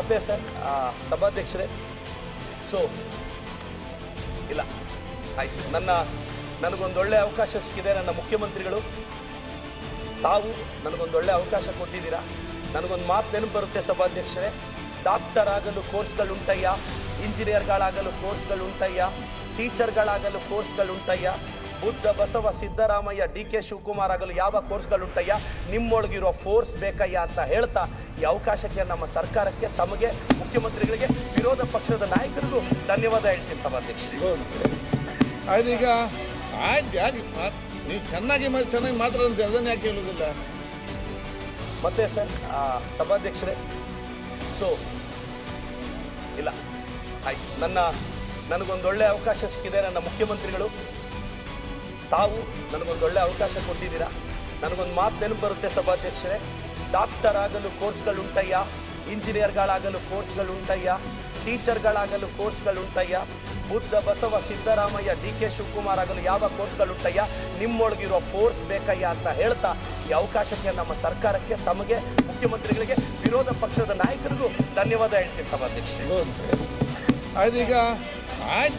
ಮತ್ತೆ ಸರ್ ಸಭಾಧ್ಯಕ್ಷರೇ. ಸೊ ಇಲ್ಲ, ಆಯ್ತು. ನನ್ನ ನನಗೊಂದೊಳ್ಳೆ ಅವಕಾಶ ಸಿಕ್ಕಿದೆ ನನ್ನ ಮುಖ್ಯಮಂತ್ರಿಗಳು. ತಾವು ನನಗೊಂದೊಳ್ಳೆ ಅವಕಾಶ ಕೊಟ್ಟಿದ್ದೀರಾ? ನನಗೊಂದು ಮಾತು ನೆನಪು ಬರುತ್ತೆ ಸಭಾಧ್ಯಕ್ಷರೇ. ಡಾಕ್ಟರ್ ಆಗಲು ಕೋರ್ಸ್ಗಳುಂಟಯ್ಯ ಇಂಜಿನಿಯರ್ಗಳಾಗಲು ಕೋರ್ಸ್ಗಳುಂಟಯ್ಯ ಟೀಚರ್ಗಳಾಗಲು ಕೋರ್ಸ್ಗಳುಂಟಯ್ಯ ಬುದ್ಧ ಬಸವ ಸಿದ್ದರಾಮಯ್ಯ ಡಿ ಕೆ ಶಿವಕುಮಾರ್ ಆಗಲು ಯಾವ ಕೋರ್ಸ್ಗಳುಂಟಯ್ಯ? ನಿಮ್ಮೊಳಗಿರೋ ಫೋರ್ಸ್ ಬೇಕಯ್ಯ ಅಂತ ಹೇಳ್ತಾ ಈ ಅವಕಾಶಕ್ಕೆ ನಮ್ಮ ಸರ್ಕಾರಕ್ಕೆ ತಮಗೆ ಮುಖ್ಯಮಂತ್ರಿಗಳಿಗೆ ವಿರೋಧ ಪಕ್ಷದ ನಾಯಕರಿಗೂ ಧನ್ಯವಾದ ಹೇಳ್ತೀನಿ ಸಭಾಧ್ಯಕ್ಷರೇ. ಆಯ್ತು ಯಾಕೆ ನೀವು ಚೆನ್ನಾಗಿ ಚೆನ್ನಾಗಿ ಮಾತ್ರ ಅದನ್ನ ಯಾಕೆ ಹೇಳೋದಿಲ್ಲ? ಮತ್ತೆ ಸರ್ ಸಭಾಧ್ಯಕ್ಷರೇ ಸೊ ಇಲ್ಲ ಆಯ್ತು. ನನ್ನ ನನಗೊಂದೊಳ್ಳೆ ಅವಕಾಶ ಸಿಕ್ಕಿದೆ ನನ್ನ ಮುಖ್ಯಮಂತ್ರಿಗಳು. ತಾವು ನನಗೊಂದೊಳ್ಳೆ ಅವಕಾಶ ಕೊಟ್ಟಿದ್ದೀರಾ? ನನಗೊಂದು ಮಾತು ನೆನಪು ಬರುತ್ತೆ ಸಭಾಧ್ಯಕ್ಷರೇ. ಡಾಕ್ಟರ್ ಆಗಲು ಕೋರ್ಸ್ಗಳುಂಟಯ್ಯ, ಇಂಜಿನಿಯರ್ಗಳಾಗಲು ಕೋರ್ಸ್ಗಳುಂಟಯ್ಯ, ಟೀಚರ್ಗಳಾಗಲು ಕೋರ್ಸ್ಗಳುಂಟಯ್ಯ, ಬುದ್ಧ ಬಸವ ಸಿದ್ದರಾಮಯ್ಯ, ಡಿ ಕೆ ಶಿವಕುಮಾರ್ ಆಗಲು ಯಾವ ಕೋರ್ಸ್ಗಳುಂಟಯ್ಯ? ನಿಮ್ಮೊಳಗಿರೋ ಫೋರ್ಸ್ ಬೇಕಯ್ಯ ಅಂತ ಹೇಳ್ತಾ ಈ ಅವಕಾಶಕ್ಕೆ ನಮ್ಮ ಸರ್ಕಾರಕ್ಕೆ, ತಮಗೆ, ಮುಖ್ಯಮಂತ್ರಿಗಳಿಗೆ, ವಿರೋಧ ಪಕ್ಷದ ನಾಯಕರಿಗೂ ಧನ್ಯವಾದ ಹೇಳ್ತೀನಿ ಸಭಾಧ್ಯಕ್ಷರೇ. ಅದೀಗ ಆಯ್ತು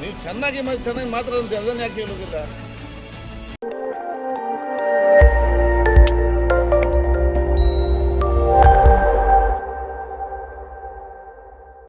ನೀವು ಚೆನ್ನಾಗಿ ಮ- ಚೆನ್ನಾಗಿ ಮಾತಾಡೋದು ಅದನ್ನ ಯಾಕೆ ಹೇಳೋದಿಲ್ಲ